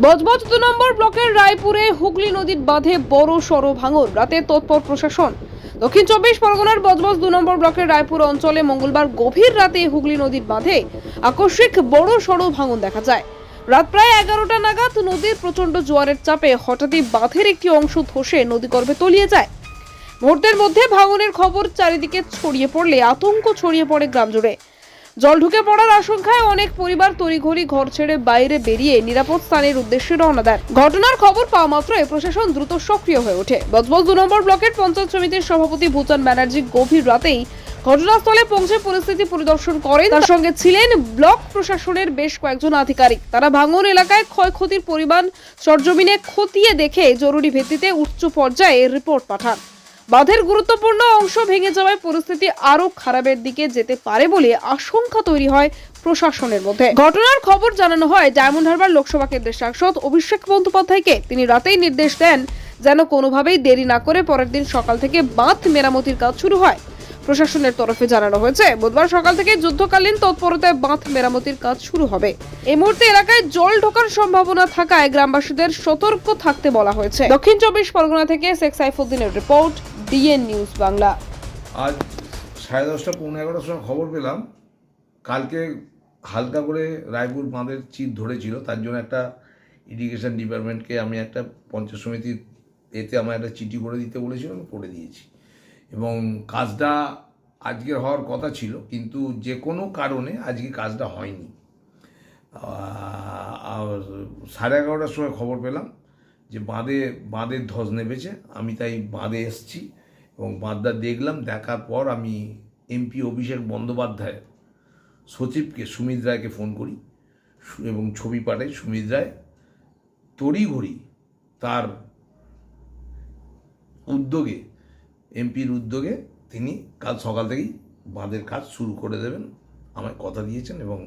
বজবজ দু নম্বর ব্লকের রায়পুরে হুগলি নদীর বাঁধে বড় সড় ভাঙন রাতে তৎপর প্রশাসন। দক্ষিণ চব্বিশ পরগনার বজবজ দু নম্বর ব্লকের রায়পুর অঞ্চলে মঙ্গলবার গভীর রাতে হুগলি নদীর বাঁধে আকস্মিক বড় সড় ভাঙন দেখা যায়। রাত প্রায় এগারোটা নাগাদ নদীর প্রচণ্ড জোয়ারের চাপে হঠাৎই বাঁধের একটি অংশ ধসে নদীগর্ভে তলিয়ে যায়। মুহূর্তের মধ্যে ভাঙনের খবর চারিদিকে ছড়িয়ে পড়লে আতঙ্ক ছড়িয়ে পড়ে গ্রাম জুড়ে। জল ঢুকে পড়ার আশঙ্কায় অনেক পরিবার তড়িঘড়ি ঘর ছেড়ে বাইরে বেরিয়ে নিরাপদ স্থানের উদ্দেশ্যে রওনা দেন। ঘটনার খবর পাওয়া মাত্রই প্রশাসন দ্রুত সক্রিয় হয়ে ওঠে। বজবজ দু নম্বর ব্লকের পঞ্চায়েত সমিতির সভাপতি ভূচান ব্যানার্জি গভীর রাতেই ঘটনাস্থলে পৌঁছে পরিস্থিতি পরিদর্শন করেন। তার সঙ্গে ছিলেন ব্লক প্রশাসনের বেশ কয়েকজন আধিকারিক। তারা ভাঙন এলাকায় ক্ষয়ক্ষতির পরিমাণ সরজমিনে খতিয়ে দেখে জরুরি ভিত্তিতে উচ্চ পর্যায়ে রিপোর্ট পাঠান। বাঁধের গুরুত্বপূর্ণ অংশ ভেঙে যাওয়ায় পরিস্থিতি আরও খারাপের দিকে যেতে পারে বলে আশঙ্কা তৈরি হয় প্রশাসনের মধ্যে। ঘটনার খবর জানানো হয় ডায়মন্ড হারবার লোকসভা কেন্দ্রের সাংসদ অভিষেক বন্দ্যোপাধ্যায়কে। তিনি রাতেই নির্দেশ দেন যেন কোনোভাবেই দেরি না করে পরের দিন সকাল থেকে বাঁধ মেরামতির কাজ শুরু হয়। প্রশাসনের তরফে জানানো হয়েছে। বুধবার সকাল থেকে যুদ্ধকালীন তৎপরতায় বাঁধ মেরামতির কাজ শুরু হবে। এই মুহূর্তে এলাকায় জল ঢোকার সম্ভাবনা থাকায় গ্রামবাসীদের সতর্ক থাকতে বলা হয়েছে। দক্ষিণ চব্বিশ পরগনা থেকে শেখ সাইফুদ্দিনের রিপোর্ট, ডিএন নিউজ বাংলা। আজ সাড়ে দশটা, পৌনে এগারোটার সময় খবর পেলাম। কালকে হালকা করে রায়পুর বাঁধের চিট ধরেছিল। তার জন্য একটা ইরিগেশন ডিপার্টমেন্টকে আমি একটা পঞ্চায়েত সমিতির এতে আমার একটা চিঠি করে দিতে বলেছিল আমি করে দিয়েছি। এবং কাজটা আজকের হওয়ার কথা ছিল, কিন্তু যে কোনো কারণে আজকে কাজটা হয়নি। সাড়ে এগারোটার সময় খবর পেলাম যে বাঁধে বাঁধের ধস নেমেছে। আমি তাই বাঁধে এসছি এবং বাঁধটা দেখলাম, দেখার পর আমি এমপি অভিষেক বন্দ্যোপাধ্যায়, সচিবকে সুমিত রায়কে ফোন করি এবং ছবি পাঠাই সুমিত রায়। তড়িঘড়ি তার উদ্যোগে এমপির উদ্যোগে তিনি কাল সকাল থেকেই বাঁধের কাজ শুরু করে দেবেন। আমায় কথা দিয়েছেন এবং